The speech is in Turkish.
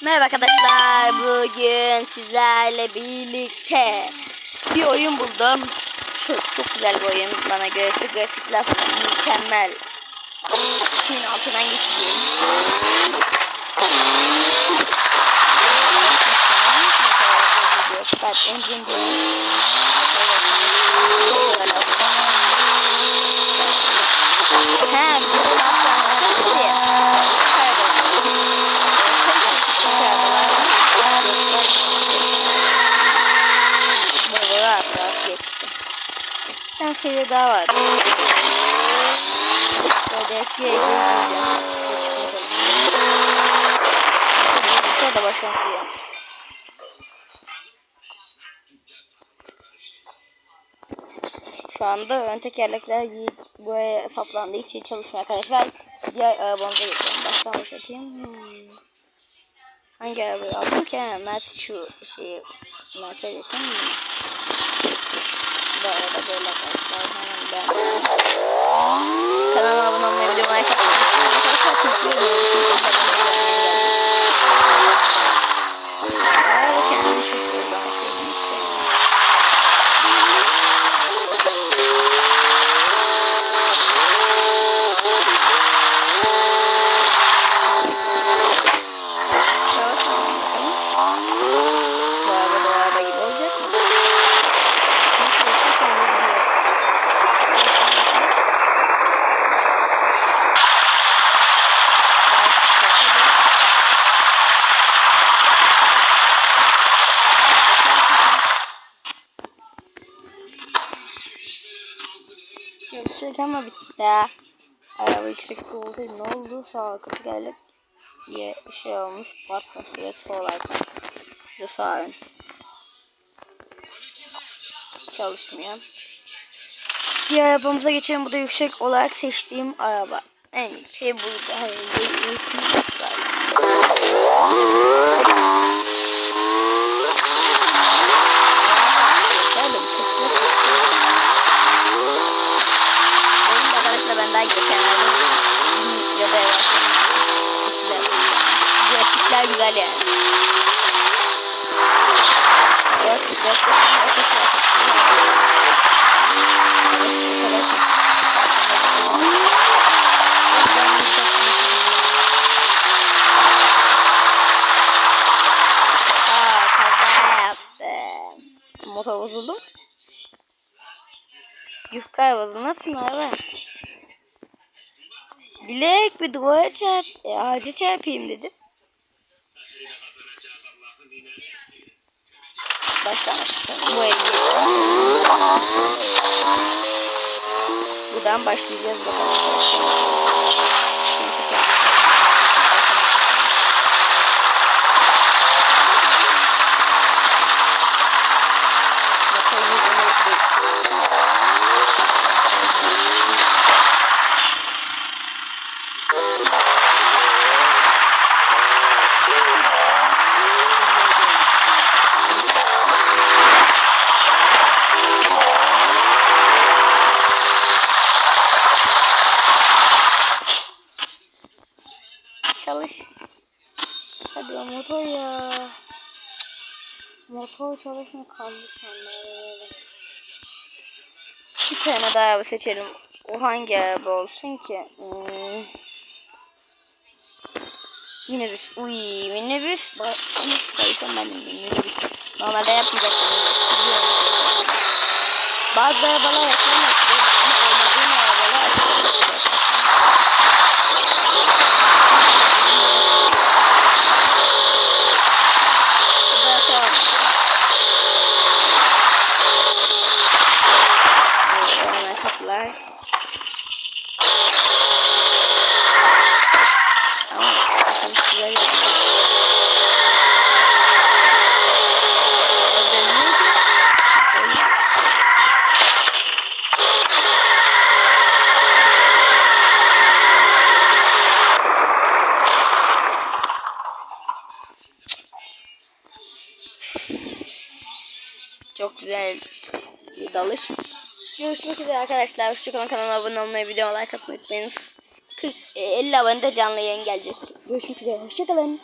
Merhaba arkadaşlar. Bugün sizlerle birlikte bir oyun buldum. Çok, çok güzel bir oyun. Bana göre grafikler falan mükemmel. Suyun altından geçeceğim. Start engine. He, bunu ne yapacağım? Çok iyi. Böyle rahat rahat geçti. Bir tane seviye daha var. Böyle geri gireceğim. Böyle çıkmaya çalışacağım. Tabii da başlatacağım. Şu anda ön tekerlekler buraya saplandığı için çalışmıyor arkadaşlar. Diğer arabamıza geçelim. Baştan başlatayım. Hmm. Hangi arabayı aldım ki? Mert şu şeyi Mercedes'in mi? Arkadaşlar. Hemen ben Çalışırken ama bitti daha. Araba yüksekte olduğu ne oldu? Sağ arka tekerlek diye şey olmuş. Batması ve sol de sağ ön. Çalışmıyor. Diğer arabamıza geçelim. Bu da yüksek olarak seçtiğim araba. En yüksek buydu. Hayır, o kadar çok. Aa, kaza yaptım. Motor bozuldu mu? Yufka yapalım. Nasıl abi? Bilek bir duvara çarp, e, ağaca çarpayım dedim. Baştan başlayalım. Bu ev Buradan başlayacağız bakalım arkadaşlar. nasıl olacak. O motor ya. Motor şu anda. böyle. Bir tane daha araba seçelim. O hangi araba olsun ki? Hmm. Minibüs. Uy minibüs. Ba- Nasıl saysam ben de minibüs. Normalde yapmayacaktım. Bazı arabalar ekran kapılar. Ama ki. Öyle. Çok güzel bir dalış. Görüşmek üzere arkadaşlar. Hoşçakalın kanalıma abone olmayı, videoma like atmayı unutmayınız. 40, e, 50 abonede canlı yayın gelecek. Görüşmek üzere. Hoşçakalın.